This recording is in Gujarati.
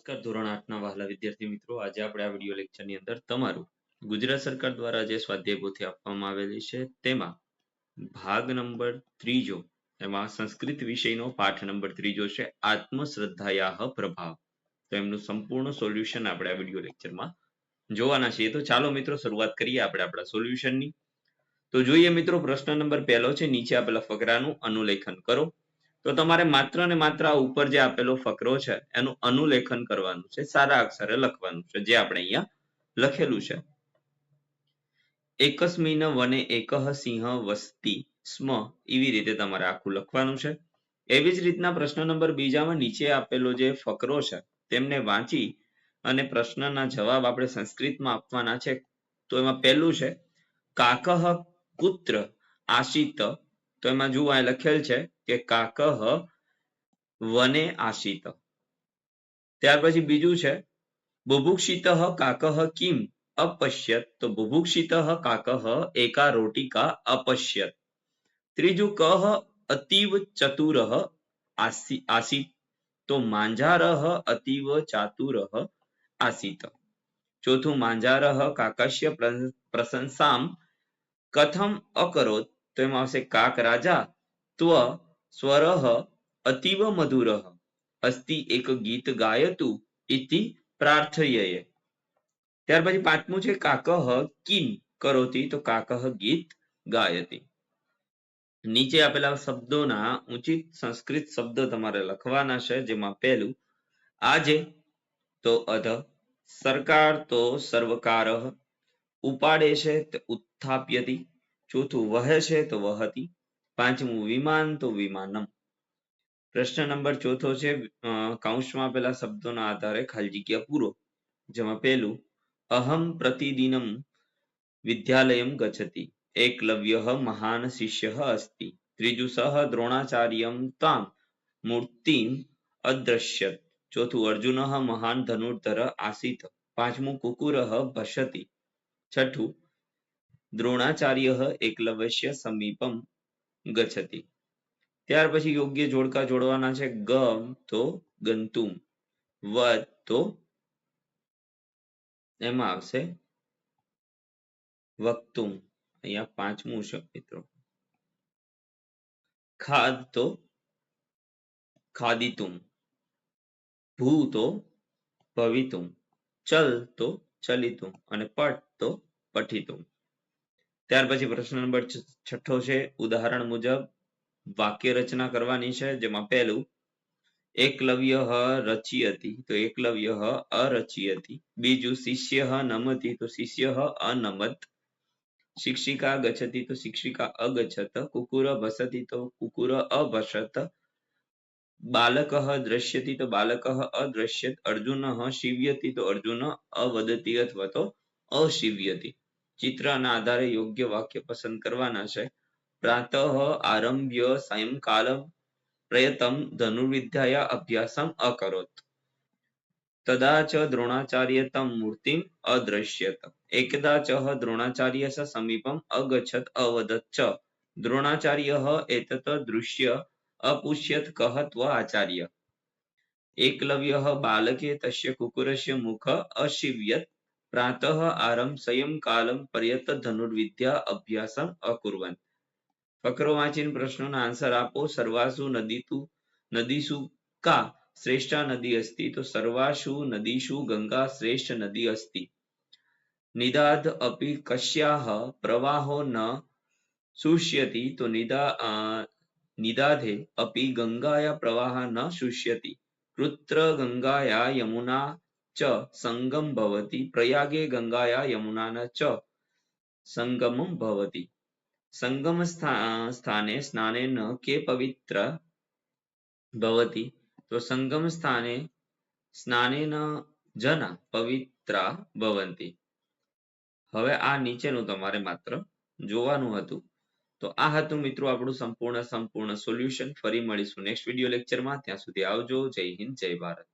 નમસ્કાર, ધોરણ આઠના વહાલા વિદ્યાર્થી મિત્રો. આજે આપણે આ વીડિયો લેક્ચરની અંદર તમારું ગુજરાત સરકાર દ્વારા જે સ્વાધ્યાય પોથી આપવામાં આવેલી છે તેમાં ભાગ નંબર ત્રીજો, એમાં સંસ્કૃત વિષયનો પાઠ નંબર ત્રીજો છે, આત્મશ્રદ્ધાયાહ પ્રભાવ. તો એમનું સંપૂર્ણ સોલ્યુશન આપણે આ વીડિયો લેક્ચરમાં જોવાના છીએ. તો ચાલો મિત્રો, શરૂઆત કરીએ આપણે આપણા સોલ્યુશનની તો જોઈએ મિત્રો, પ્રશ્ન નંબર પહેલો છે, નીચે આપેલા ફકરાનું અનુલેખન કરો. તો તમારે માત્ર ને માત્ર આ ઉપર જે આપેલો ફકરો છે, એનું અનુલેખન કરવાનું છે, સારા અક્ષરે લખવાનું છે, જે આપણે અહીંયા લખેલું છે. એકસ્મિન વને એકહ સિંહ વસ્તી સ્મ એવી રીતે તમારે આખું લખવાનું છે. એવી જ રીતના પ્રશ્ન નંબર બીજામાં નીચે આપેલો જે ફકરો છે, તેમને વાંચી અને પ્રશ્નના જવાબ આપણે સંસ્કૃતમાં આપવાના છે. તો એમાં પહેલું છે કાકહ કુત્ર આશિત તો એમાં જુઓ અહીં લખેલ છે કે કાકહ વને આશિત. ત્યાર પછી બીજું છે, બુભુક્ષિત કાકહ કિમ અપશ્યત. તો બુભુક્ષિત કાકહ એકા રોટિકા અપશ્યત. ત્રીજું કહ અતિવ ચતુર આસિત. તો માંજારહ અતિવ ચાતુર આસિત. ચોથું માંજારહ કાકશ્ય પ્રશંસામ કથમ અકરોત. તો એમાં આવશે કાક રાજા ત્વ સ્વરહ અતિવ મધુરઃ. અસ્તિ એક ગીત ગાયતું ઇતિ પ્રાર્થયયે ત્યાર પછી પાંચમું છે કાકહ કિમ કરોતી તો કાકહ ગીત ગાયતી. નીચે આપેલા શબ્દોના ઉચિત સંસ્કૃત શબ્દ તમારે લખવાના છે, જેમાં પહેલું, આજે તો અધ, સરકાર તો સર્વકાર, ઉપાડે છે ઉત્થાપ્યતી ચોથું વહે છે તો વહતી, પાંચમું વિમાન તો વિમાનમ. પ્રશ્ન નંબર ચોથો છે કૌંસમાં પેલા શબ્દોના આધારે ખાલી જગ્યા પૂરો. જેમાં પહેલું, અહમ પ્રતિદિનમ વિદ્યાલયમ ગચતી એકલવ્ય મહાન શિષ્ય અસ્તિ. ત્રીજું, સહ દ્રોણાચાર્યમ તામ મૂર્તિમ અદ્રશ્ય ચોથું, અર્જુન મહાન ધનુર્ધર આસિત. પાંચમું, કુકુર ભસતી. છઠ્ઠું દ્રોણાચાર્ય એકલવ્ય સમીપમ ગચ્છતિ. ત્યાર પછી યોગ્ય જોડકા જોડવાના છે ગમ તો ગંતુમ, વદ તો એમાં આવશે વક્તુમ. અહીંયા પાંચમું છે મિત્રો. ખાદ તો ખાદિતુમ, ભૂ તો ભવિતુમ, ચલ તો ચલિતુમ અને પટ તો પઠિતુમ. ત્યાર પછી પ્રશ્ન નંબર છઠ્ઠો છે, ઉદાહરણ મુજબ વાક્ય રચના કરવાની છે, જેમાં પહેલું, એકલવ્ય રચી હતી તો એકલવ્ય અરચી હતી બીજું, શિષ્ય નમતી, તો શિષ્ય અનમત, શિક્ષિકા ગચતી તો શિક્ષિકા અગછત કુકુર ભસતી, તો કુકુર અભસત, બાલક દ્રશ્યતી, તો બાલક અદ્રશ્યત, અર્જુન શિવ્યતી, તો અર્જુન અવદતી અથવા તો અશિવ્યતી. ચિત્રના આધારે યોગ્ય વાક્ય પસંદ કરવાના છે. પ્રાતઃ આરંભ્ય સાયંકાલ પ્રયતમ ધનુર્વિદ્યાયા અભ્યાસમ અકરોત. તદાચ દ્રોણાચાર્ય તમ મૂર્તિમ અદ્રશ્યત. એકદા ચ દ્રોણાચાર્ય સમીપમ અગછત અવદત ચ દ્રોણાચાર્ય એતત દૃશ્ય અપુષ્યત કહત્વ આચાર્ય. એકલવ્ય બાલકે તસ્ય કુકુરસ્ય મુખ અશિવ્યત પ્રાતઃ આરંભ સંયમકાલમ પર્યત ધનુર્વિદ્યા અભ્યાસમ અકુર્વન ફકરો વાંચીને પ્રશ્નોના આન્સર આપો સર્વાસુ નદીતુ નદીસુ કા શ્રેષ્ઠા નદી અસ્તિ તો સર્વાસુ નદીશુ ગંગા શ્રેષ્ઠ નદી અસ્તિ નિદાદ અપી કશ્યાહ પ્રવાહો ન શુષ્યતિ તો નિદા નિદાધે અપી ગંગાયા પ્રવાહ ન શુષ્યતિ કૃત્ર ગંગાયા યમુના ચ સંગમ ભવતી પ્રયાગે ગંગાયા યમુનાના ચ સંગમમ ભવતી સંગમ સ્થાને સ્નાનેન કે પવિત્ર ભવતી તો સંગમ સ્થાને સ્નાનેન જના પવિત્રા ભવંતી હવે આ નીચેનું તમારે માત્ર જોવાનું હતું. તો આ હતું મિત્રો આપણું સંપૂર્ણ સંપૂર્ણ સોલ્યુશન ફરી મળીશું નેક્સ્ટ વીડિયો લેક્ચરમાં ત્યાં સુધી આવજો. જય હિન્દ, જય ભારત.